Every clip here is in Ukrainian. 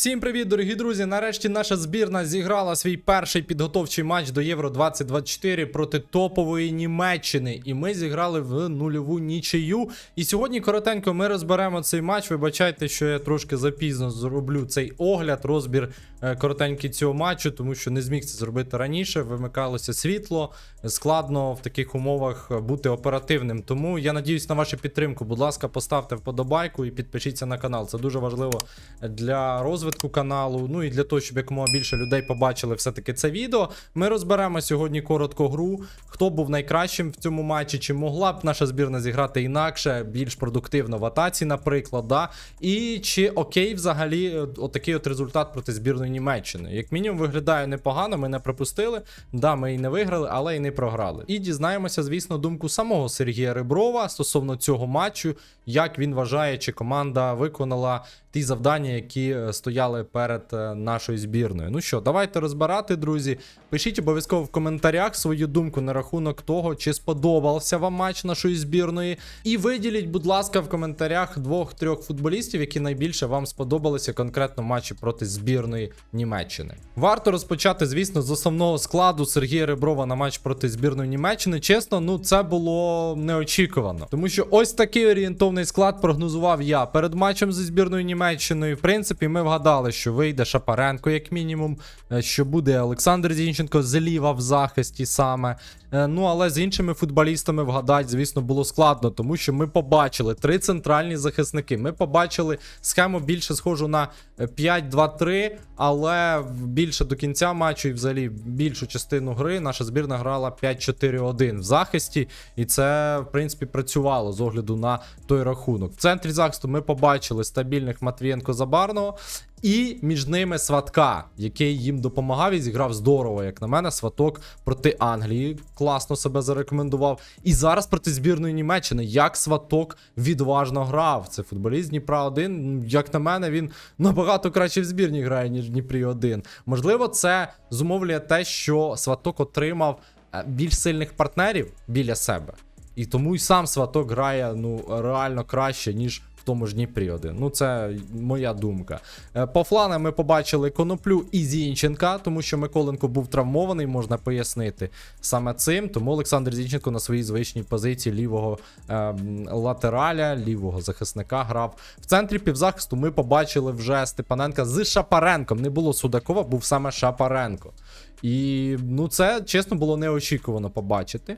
Всім привіт, дорогі друзі! Нарешті наша збірна зіграла свій перший підготовчий матч до Євро 2024 проти топової Німеччини. І ми зіграли в нульову нічию. І сьогодні коротенько ми розберемо цей матч. Вибачайте, що я трошки запізно зроблю цей огляд, розбір е, коротенький цього матчу, тому що не зміг це зробити раніше. Вимикалося світло. Складно в таких умовах бути оперативним. Тому я надіюсь на вашу підтримку. Будь ласка, поставте вподобайку і підпишіться на канал. Це дуже важливо для розвитку каналу. Ну і для того, щоб якомога більше людей побачили все-таки це відео. Ми розберемо сьогодні коротко гру. Хто був найкращим в цьому матчі, чи могла б наша збірна зіграти інакше, більш продуктивно в атаці, наприклад. да? І чи окей взагалі е, отакий от результат проти збірної Німеччини. Як мінімум виглядає непогано, ми не пропустили. Да, ми і не виграли, але і не програли. І дізнаємося, звісно, думку самого Сергія Реброва стосовно цього матчу, як він вважає, чи команда виконала ті завдання, які е, стояли перед е, нашою збірною. Ну що, давайте розбирати, друзі. Пишіть обов'язково в коментарях свою думку на рахунок того, чи сподобався вам матч нашої збірної. І виділіть, будь ласка, в коментарях двох-трьох футболістів, які найбільше вам сподобалися конкретно матчі проти збірної Німеччини. Варто розпочати, звісно, з основного складу Сергія Реброва на матч проти збірної Німеччини. Чесно, ну це було неочікувано. Тому що ось такий орієнтовний склад прогнозував я перед матчем зі збірною Німеччиною. В принципі, ми вгадали, що вийде Шапаренко, як мінімум, е, що буде Олександр Зінченко зліва в захисті саме. Е, Ну, але з іншими футболістами вгадати, звісно, було складно, тому що ми побачили три центральні захисники. Ми побачили схему більше схожу на е, 5-2-3, але більше до кінця матчу і взагалі більшу частину гри наша збірна грала 5-4-1 в захисті, і це, в принципі, працювало з огляду на той рахунок. В центрі захисту ми побачили стабільних Матвієнко Забарного. І між ними Сватка, який їм допомагав і зіграв здорово, як на мене, сваток проти Англії класно себе зарекомендував. І зараз проти збірної Німеччини, як сваток відважно грав. Це футболіст Дніпра 1. Як на мене, він набагато краще в збірні грає, ніж Дніпрі 1. Можливо, це зумовлює те, що сваток отримав е, більш сильних партнерів біля себе. І тому й сам сваток грає ну реально краще, ніж в тому ж Дніпрі один. Ну, це моя думка. Е, По фланам ми побачили Коноплю і Зінченка, тому що Миколенко був травмований, можна пояснити саме цим. Тому Олександр Зінченко на своїй звичній позиції лівого е, латераля, лівого захисника грав. В центрі півзахисту ми побачили вже Степаненка з Шапаренком. Не було Судакова, був саме Шапаренко. І ну, це чесно було неочікувано побачити.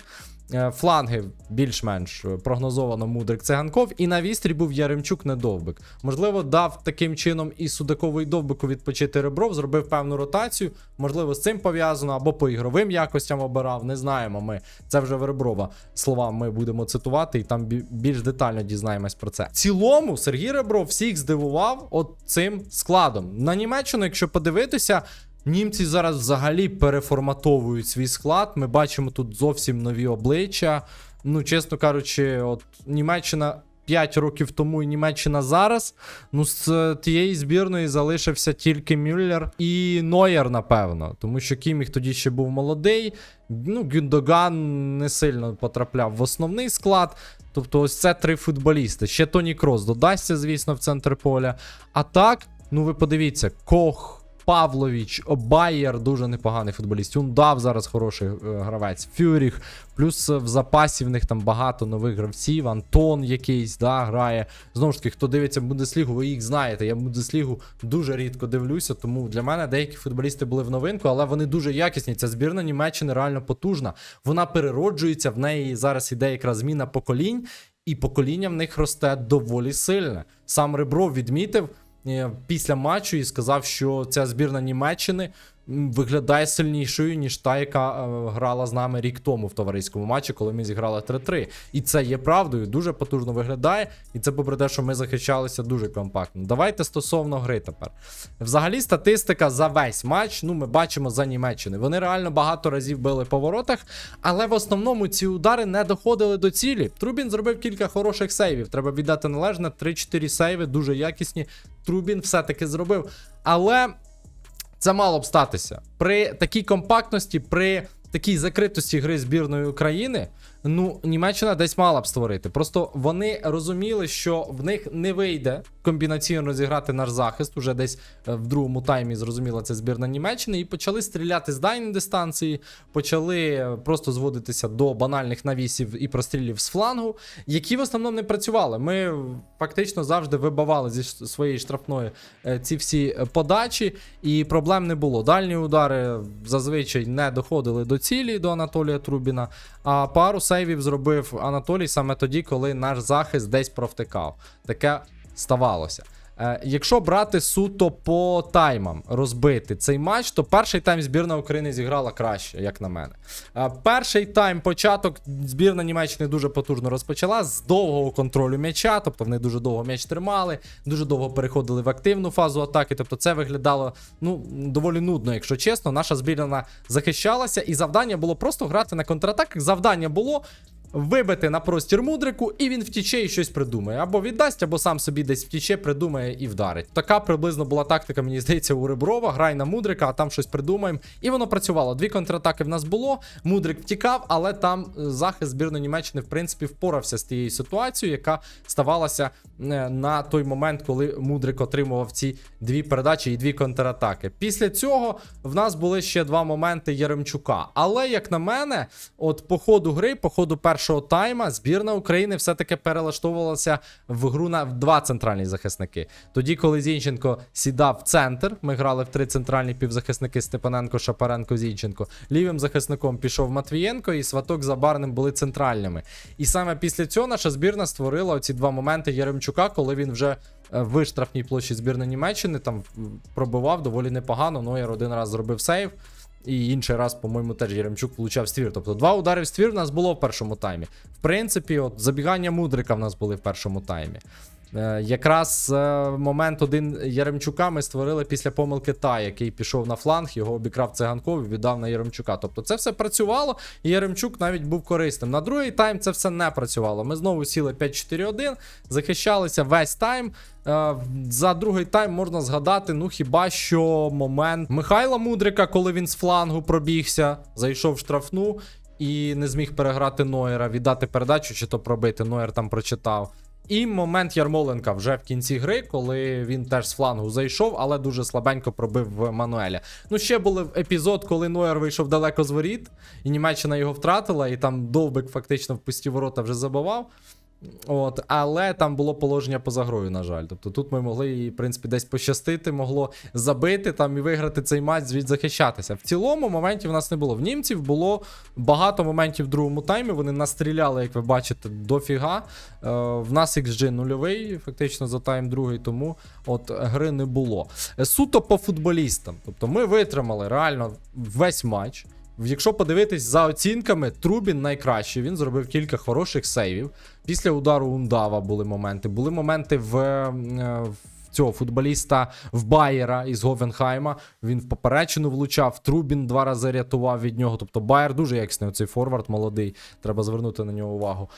Е, Фланги більш-менш прогнозовано Мудрик Циганков, і на вістрі був Яремчук Недовбик. Можливо, дав таким чином і Судакову і Довбику відпочити Ребров, зробив певну ротацію. Можливо, з цим пов'язано або по ігровим якостям обирав. Не знаємо ми. Це вже в Реброва слова ми будемо цитувати, і там більш детально дізнаємось про це. В цілому Сергій Ребров всіх здивував от цим складом. На Німеччину, якщо подивитися. Німці зараз взагалі переформатовують свій склад. Ми бачимо тут зовсім нові обличчя. Ну, чесно кажучи, от Німеччина 5 років тому і Німеччина зараз. Ну, з тієї збірної залишився тільки Мюллер і Нойер, напевно. Тому що Кіміх тоді ще був молодий. Ну, Гюндоган не сильно потрапляв в основний склад. Тобто, ось це три футболісти. Ще Тоні Крос додасться, звісно, в центр поля. А так, ну ви подивіться, Кох. Павлович, Байер дуже непоганий футболіст. Юндав зараз хороший е, гравець. Фюріх. Плюс е, в запасі в них там багато нових гравців. Антон якийсь да, грає. Знову ж таки, хто дивиться Бундеслігу, ви їх знаєте. Я Бундеслігу дуже рідко дивлюся, тому для мене деякі футболісти були в новинку, але вони дуже якісні. Ця збірна Німеччини реально потужна. Вона перероджується, в неї зараз іде якраз зміна поколінь, і покоління в них росте доволі сильне. Сам Ребров відмітив після матчу і сказав, що ця збірна Німеччини виглядає сильнішою, ніж та, яка е, грала з нами рік тому в товариському матчі, коли ми зіграли 3-3. І це є правдою, дуже потужно виглядає. І це попри те, що ми захищалися дуже компактно. Давайте стосовно гри тепер. Взагалі, статистика за весь матч, ну, ми бачимо за Німеччини. Вони реально багато разів били по воротах, але в основному ці удари не доходили до цілі. Трубін зробив кілька хороших сейвів. Треба віддати належне. 3-4 сейви, дуже якісні. Трубін все-таки зробив. Але це мало б статися. При такій компактності, при такій закритості гри збірної України, ну, Німеччина десь мала б створити. Просто вони розуміли, що в них не вийде комбінаційно розіграти наш захист. Уже десь е, в другому таймі зрозуміла це збірна Німеччини, і почали стріляти з дальньої дистанції, почали е, просто зводитися до банальних навісів і прострілів з флангу, які в основному не працювали. Ми фактично завжди вибивали зі своєї штрафної е, ці всі подачі, і проблем не було. Дальні удари зазвичай не доходили до цілі до Анатолія Трубіна. А пару сейвів зробив Анатолій саме тоді, коли наш захист десь провтикав. Таке ставалося. Е, якщо брати суто по таймам розбити цей матч, то перший тайм збірна України зіграла краще, як на мене. Е, перший тайм, початок збірна Німеччини дуже потужно розпочала з довгого контролю м'яча, тобто вони дуже довго м'яч тримали, дуже довго переходили в активну фазу атаки. Тобто це виглядало ну доволі нудно, якщо чесно. Наша збірна захищалася, і завдання було просто грати на контратаках. Завдання було вибити на простір мудрику, і він втіче і щось придумає. Або віддасть, або сам собі десь втіче, придумає і вдарить. Така приблизно була тактика, мені здається, у Реброва. Грай на мудрика, а там щось придумаємо. І воно працювало. Дві контратаки в нас було. Мудрик втікав, але там е, захист збірної Німеччини, в принципі, впорався з тією ситуацією, яка ставалася е, на той момент, коли Мудрик отримував ці дві передачі і дві контратаки. Після цього в нас були ще два моменти Яремчука. Але, як на мене, от по ходу гри, по ходу першого тайма, збірна України все-таки перелаштовувалася в гру на два центральні захисники. Тоді, коли Зінченко сідав в центр, ми грали в три центральні півзахисники Степаненко, Шапаренко, Зінченко. Лівим захисником пішов Матвієнко, і Сваток за Барним були центральними. І саме після цього наша збірна створила оці два моменти Яремчука, коли він вже е, в штрафній площі збірної Німеччини там пробивав доволі непогано. Нойер один раз зробив сейв. І інший раз, по-моєму, теж Єремчук получав ствір. Тобто два удари в ствір в нас було в першому таймі. В принципі, от забігання мудрика в нас були в першому таймі. Е, якраз е, момент один Яремчука ми створили після помилки Та, який пішов на фланг, його обікрав циганков і віддав на Яремчука. Тобто це все працювало, і Яремчук навіть був корисним. На другий тайм це все не працювало. Ми знову сіли 5-4-1, захищалися весь тайм. Е, За другий тайм можна згадати, ну хіба що момент Михайла Мудрика, коли він з флангу пробігся, зайшов в штрафну і не зміг переграти Нойера, віддати передачу чи то пробити. Нойер там прочитав. І момент Ярмоленка вже в кінці гри, коли він теж з флангу зайшов, але дуже слабенько пробив Мануеля. Ну, ще був епізод, коли Нойер вийшов далеко з воріт, і Німеччина його втратила, і там Довбик фактично в пусті ворота вже забивав. От, але там було положення поза грою, на жаль. Тобто тут ми могли їй, в принципі, десь пощастити, могло забити там і виграти цей матч, звідь захищатися. В цілому моментів у нас не було. В німців було багато моментів в другому таймі. Вони настріляли, як ви бачите, дофіга. Е, в нас XG нульовий, фактично за тайм другий, тому от гри не було. Е, Суто по футболістам. Тобто ми витримали реально весь матч. Якщо подивитись за оцінками, Трубін найкращий. Він зробив кілька хороших сейвів. Після удару Ундава були моменти. Були моменти в, е, в цього футболіста в Байера із Говенхайма. Він в поперечину влучав. Трубін два рази рятував від нього. Тобто Байер дуже якісний. Оцей форвард молодий. Треба звернути на нього увагу.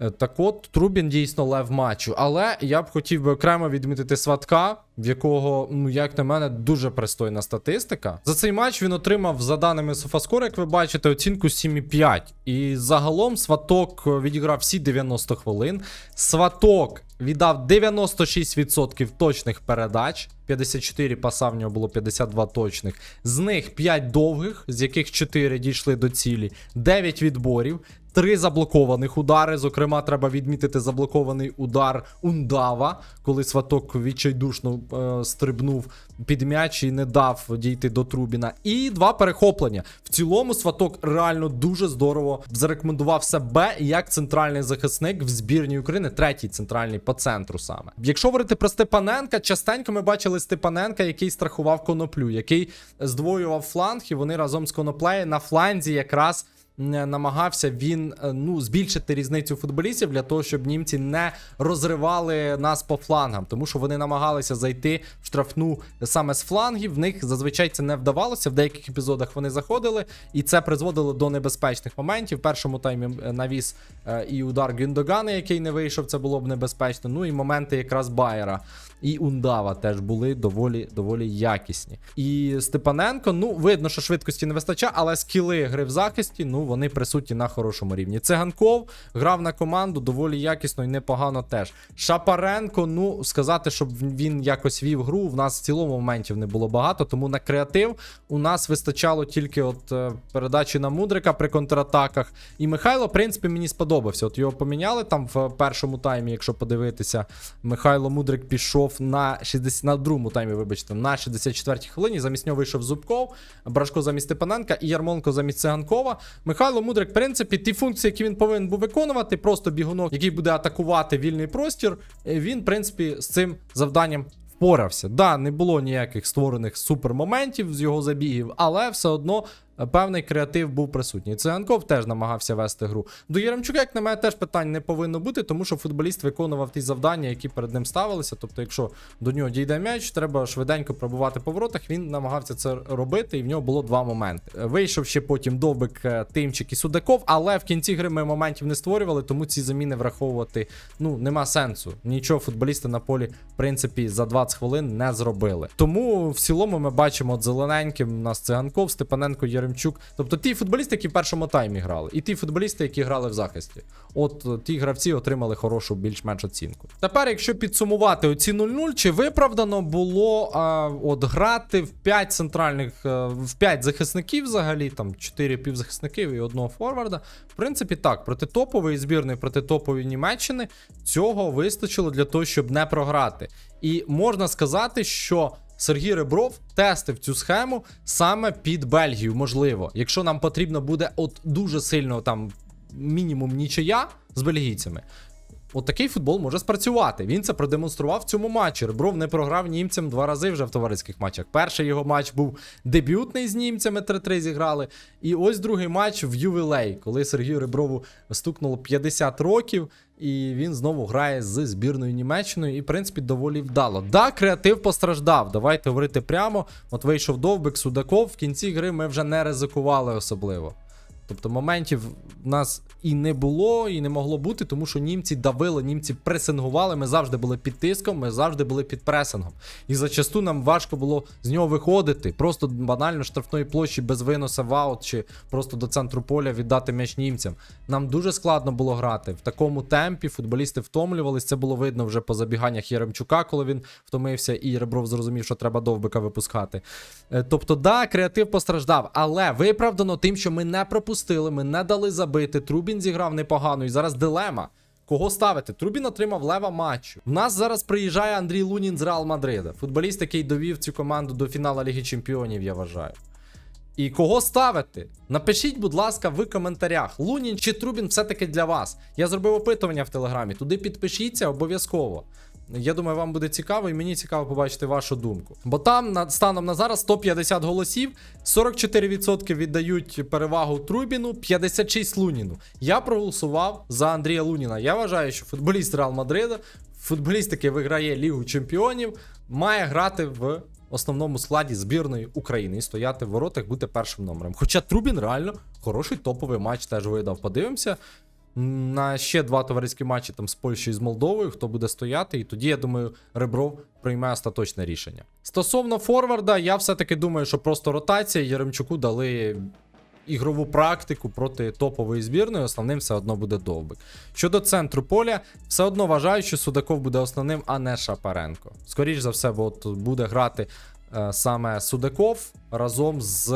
Е, Так от, Трубін дійсно лев матчу. Але я б хотів би окремо відмітити Сватка, в якого, ну як на мене, дуже пристойна статистика. За цей матч він отримав, за даними Софаскор, як ви бачите, оцінку 7,5. І загалом Сваток відіграв всі 90 хвилин. Сваток віддав 96% точних передач. 54 паса в нього було 52 точних. З них 5 довгих, з яких 4 дійшли до цілі, 9 відборів. Три заблокованих удари. Зокрема, треба відмітити заблокований удар Ундава, коли сваток відчайдушно е, стрибнув під м'яч і не дав дійти до Трубіна. І два перехоплення. В цілому сваток реально дуже здорово зарекомендував себе як центральний захисник в збірній України, третій центральний по центру саме. Якщо говорити про Степаненка, частенько ми бачили Степаненка, який страхував коноплю, який здвоював фланг, і вони разом з коноплеєю на фланзі якраз намагався він е, ну, збільшити різницю футболістів для того, щоб німці не розривали нас по флангам, тому що вони намагалися зайти в штрафну саме з флангів. В них зазвичай це не вдавалося. В деяких епізодах вони заходили, і це призводило до небезпечних моментів. В першому таймі е, навіс е, і удар Гюндогана, який не вийшов, це було б небезпечно. Ну і моменти якраз Байера і Ундава теж були доволі доволі якісні. І Степаненко, ну видно, що швидкості не вистачає, але скіли гри в захисті, ну вони присутні на хорошому рівні. Циганков грав на команду доволі якісно і непогано теж. Шапаренко, ну сказати, щоб він якось вів гру. В нас в цілому моментів не було багато, тому на креатив у нас вистачало тільки от е, передачі на мудрика при контратаках. І Михайло, в принципі, мені сподобався. От його поміняли там в першому таймі, якщо подивитися. Михайло Мудрик пішов на 60, на другому таймі, вибачте, на 64-й хвилині. Замість нього вийшов Зубков, Брашко замість Степаненка і Ярмоленко замість Циганкова. Михайло Мудрик, в принципі, ті функції, які він повинен був виконувати, просто бігунок, який буде атакувати вільний простір. е, Він, в принципі, з цим завданням впорався. Да, не було ніяких створених супермоментів з його забігів, але все одно певний креатив був присутній. Циганков теж намагався вести гру. До Єремчука, як на мене, теж питань не повинно бути, тому що футболіст виконував ті завдання, які перед ним ставилися. Тобто, якщо до нього дійде м'яч, треба швиденько пробувати по воротах. Він намагався це робити, і в нього було два моменти. Е, Вийшов ще потім довбик е, Тимчик і Судаков, але в кінці гри ми моментів не створювали, тому ці заміни враховувати ну нема сенсу. Нічого футболісти на полі, в принципі, за 20 хвилин не зробили. Тому в цілому ми бачимо зелененьким у нас Циганков, Степаненко, Єремчук. Тобто ті футболісти, які в першому таймі грали, і ті футболісти, які грали в захисті. От е, ті гравці отримали хорошу більш-менш оцінку. Тепер, якщо підсумувати оці 0-0, чи виправдано було а, от грати в 5 центральних, е, в 5 захисників взагалі, там 4 півзахисників і одного форварда. В принципі, так, проти топової збірної, проти топової Німеччини цього вистачило для того, щоб не програти. І можна сказати, що Сергій Ребров тестив цю схему саме під Бельгію, можливо. Якщо нам потрібно буде от дуже сильно там мінімум нічия з бельгійцями. От такий футбол може спрацювати. Він це продемонстрував в цьому матчі. Ребров не програв німцям два рази вже в товариських матчах. Перший його матч був дебютний з німцями 3-3 зіграли. І ось другий матч в ювілей, коли Сергію Реброву стукнуло 50 років, і він знову грає з збірною Німеччиною. І, в принципі, доволі вдало. Да, креатив постраждав. Давайте говорити прямо. От вийшов Довбик, Судаков. В кінці гри ми вже не ризикували особливо. Тобто моментів в нас і не було, і не могло бути, тому що німці давили, німці пресингували. Ми завжди були під тиском, ми завжди були під пресингом. І зачасту нам важко було з нього виходити. Просто банально штрафної площі без виносу в аут чи просто до центру поля віддати м'яч німцям. Нам дуже складно було грати в такому темпі. Футболісти втомлювались. Це було видно вже по забіганнях Єремчука, коли він втомився, і Ребров зрозумів, що треба довбика випускати. Е, Тобто, да, креатив постраждав, але виправдано тим, що ми не пропустили, ми не дали забити. Трубін зіграв непогано, і зараз дилема. Кого ставити? Трубін отримав лева матчу. У нас зараз приїжджає Андрій Лунін з Реал Мадрида. Футболіст, який довів цю команду до фіналу Ліги Чемпіонів, я вважаю. І кого ставити? Напишіть, будь ласка, в коментарях. Лунін чи Трубін все-таки для вас. Я зробив опитування в телеграмі. Туди підпишіться обов'язково. Я думаю, вам буде цікаво, і мені цікаво побачити вашу думку. Бо там на станом на зараз 150 голосів, 44% віддають перевагу Трубіну, 56 Луніну. Я проголосував за Андрія Луніна. Я вважаю, що футболіст Реал Мадрида, футболіст, який виграє Лігу Чемпіонів, має грати в основному складі збірної України і стояти в воротах, бути першим номером. Хоча Трубін реально хороший топовий матч теж видав. Подивимося. На ще два товариські матчі там з Польщею і з Молдовою, хто буде стояти, і тоді, я думаю, Ребров прийме остаточне рішення. Стосовно форварда, я все-таки думаю, що просто ротація Яремчуку дали ігрову практику проти топової збірної. Основним все одно буде довбик. Щодо центру поля, все одно вважаю, що Судаков буде основним, а не Шапаренко. Скоріш за все, от буде грати саме Судаков разом з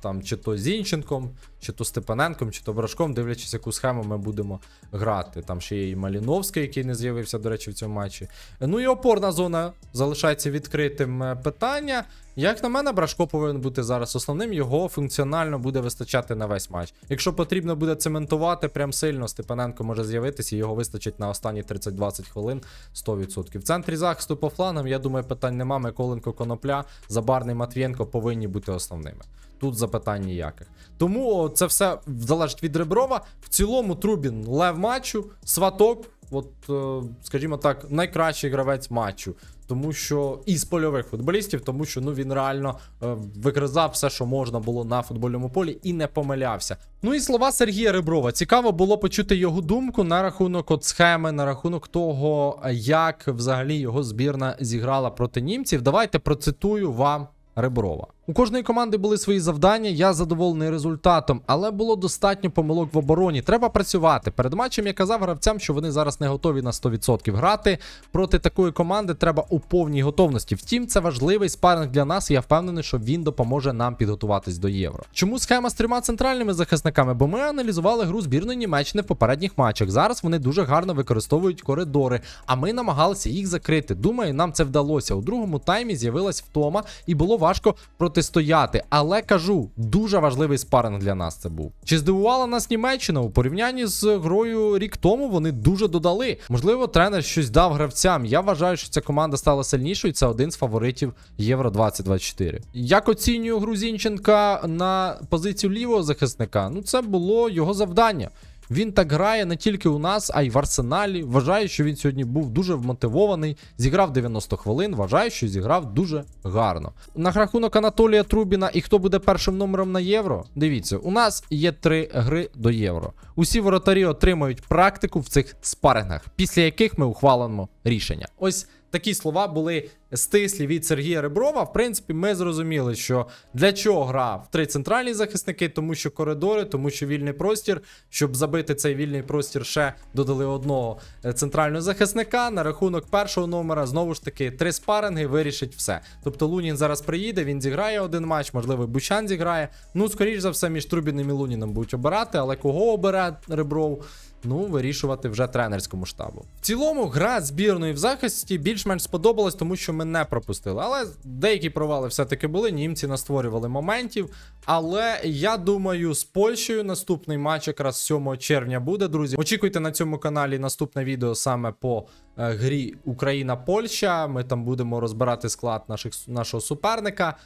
там, чи то Зінченком, чи то Степаненком, чи то Брашком, дивлячись, яку схему ми будемо грати. Там ще є і Маліновський, який не з'явився, до речі, в цьому матчі. Ну і опорна зона залишається відкритим Е, питання. Як на мене, Брашко повинен бути зараз основним, його функціонально буде вистачати на весь матч. Якщо потрібно буде цементувати прям сильно, Степаненко може з'явитися, його вистачить на останні 30-20 хвилин 100%. В центрі захисту по флангам, я думаю, питань нема. Миколенко Конопля, Забарний Матвієнко повинні бути основними. Тут запитань ніяких. Тому це все залежить від Реброва. В цілому Трубін лев матчу, сваток, от, е, скажімо так, найкращий гравець матчу. Тому що із польових футболістів, тому що ну він реально е, викризав все, що можна було на футбольному полі, і не помилявся. Ну і слова Сергія Реброва. Цікаво було почути його думку на рахунок от схеми, на рахунок того, як взагалі його збірна зіграла проти німців. Давайте процитую вам Реброва. У кожної команди були свої завдання, я задоволений результатом, але було достатньо помилок в обороні. Треба працювати. Перед матчем я казав гравцям, що вони зараз не готові на 100% грати. Проти такої команди треба у повній готовності. Втім, це важливий спаринг для нас, і я впевнений, що він допоможе нам підготуватись до євро. Чому схема з трьома центральними захисниками? Бо ми аналізували гру збірної Німеччини в попередніх матчах. Зараз вони дуже гарно використовують коридори, а ми намагалися їх закрити. Думаю, нам це вдалося. У другому таймі з'явилась втома, і було важко протистояти. Але кажу, дуже важливий спаринг для нас це був. Чи здивувала нас Німеччина у порівнянні з грою рік тому? Вони дуже додали. Можливо, тренер щось дав гравцям. Я вважаю, що ця команда стала сильнішою. Це один з фаворитів Євро 2024. Як оцінюю гру Зінченка на позицію лівого захисника? Ну, це було його завдання. Він так грає не тільки у нас, а й в арсеналі. Вважаю, що він сьогодні був дуже вмотивований. Зіграв 90 хвилин. Вважаю, що зіграв дуже гарно. На рахунок Анатолія Трубіна і хто буде першим номером на євро? Дивіться, у нас є три гри до євро. Усі воротарі отримають практику в цих спарингах, після яких ми ухвалимо рішення. Ось такі слова були стислі від Сергія Реброва. В принципі, ми зрозуміли, що для чого гра в три центральні захисники, тому що коридори, тому що вільний простір. Щоб забити цей вільний простір, ще додали одного е, центрального захисника. На рахунок першого номера знову ж таки три спаринги вирішить все. Тобто Лунін зараз приїде, він зіграє один матч, можливо, і Бущан зіграє. Ну, скоріш за все, між Трубіним і Луніним будуть обирати, але кого обере Ребров? Ну, вирішувати вже тренерському штабу. В цілому, гра збірної в захисті більш-менш сподобалась, тому що ми не пропустили. Але деякі провали все-таки були. Німці настворювали моментів. Але я думаю, з Польщею наступний матч якраз 7 червня буде, друзі. Очікуйте на цьому каналі наступне відео саме по е, грі Україна-Польща. Ми там будемо розбирати склад наших, нашого суперника,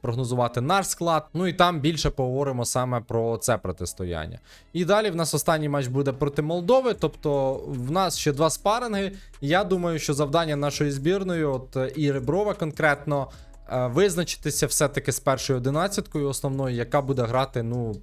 прогнозувати наш склад. Ну і там більше поговоримо саме про це протистояння. І далі в нас останній матч буде проти Молдови. Тобто в нас ще два спаринги. Я думаю, що завдання нашої збірної, от е, і Реброва конкретно. е, Визначитися все-таки з першою одинадцяткою основною, яка буде грати, ну,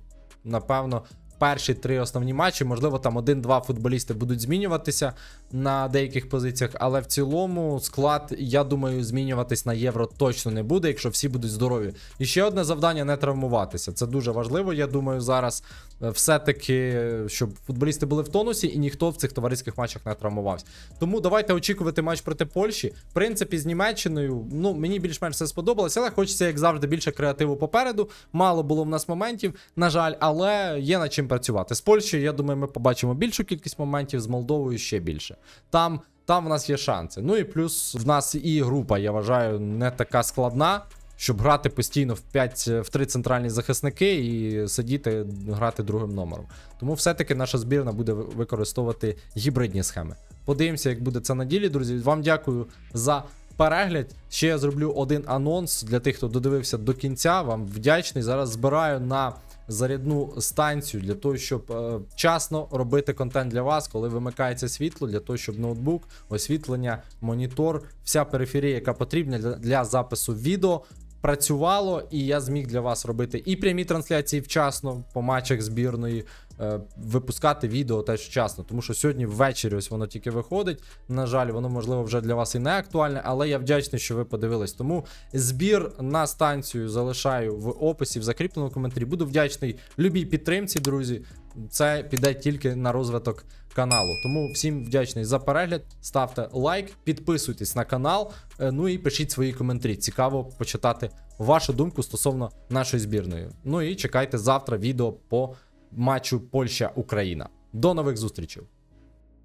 напевно, перші три основні матчі. Можливо, там один-два футболісти будуть змінюватися на деяких позиціях, але в цілому склад, я думаю, змінюватись на євро точно не буде, якщо всі будуть здорові. І ще одне завдання не травмуватися. Це дуже важливо. Я думаю, зараз е, все-таки, щоб футболісти були в тонусі і ніхто в цих товариських матчах не травмувався. Тому давайте очікувати матч проти Польщі. В принципі, з Німеччиною, ну мені більш-менш все сподобалося, але хочеться, як завжди, більше креативу попереду. Мало було в нас моментів, на жаль, але є над чим працювати. З Польщею, я думаю, ми побачимо більшу кількість моментів, з Молдовою ще більше. Там, там в нас є шанси. Ну і плюс в нас і група, я вважаю, не така складна. Щоб грати постійно в 5 в 3 центральні захисники і сидіти, грати другим номером. Тому все-таки наша збірна буде використовувати гібридні схеми. Подивимося, як буде це на ділі, друзі. Вам дякую за перегляд. Ще я зроблю один анонс для тих, хто додивився до кінця. Вам вдячний. Зараз збираю на зарядну станцію для того, щоб е, вчасно робити контент для вас, коли вимикається світло, для того, щоб ноутбук, освітлення, монітор, вся периферія, яка потрібна для, для запису відео. Працювало, і я зміг для вас робити і прямі трансляції вчасно по матчах збірної, е, випускати відео теж вчасно. Тому що сьогодні ввечері ось воно тільки виходить. На жаль, воно можливо вже для вас і не актуальне, але я вдячний, що ви подивились. Тому збір на станцію залишаю в описі, в закріпленому коментарі. Буду вдячний любій підтримці, друзі. Це піде тільки на розвиток каналу. Тому всім вдячний за перегляд. Ставте лайк, підписуйтесь на канал. е, Ну і пишіть свої коментарі. Цікаво почитати вашу думку стосовно нашої збірної. Ну і чекайте завтра відео по матчу Польща-Україна. До нових зустрічей!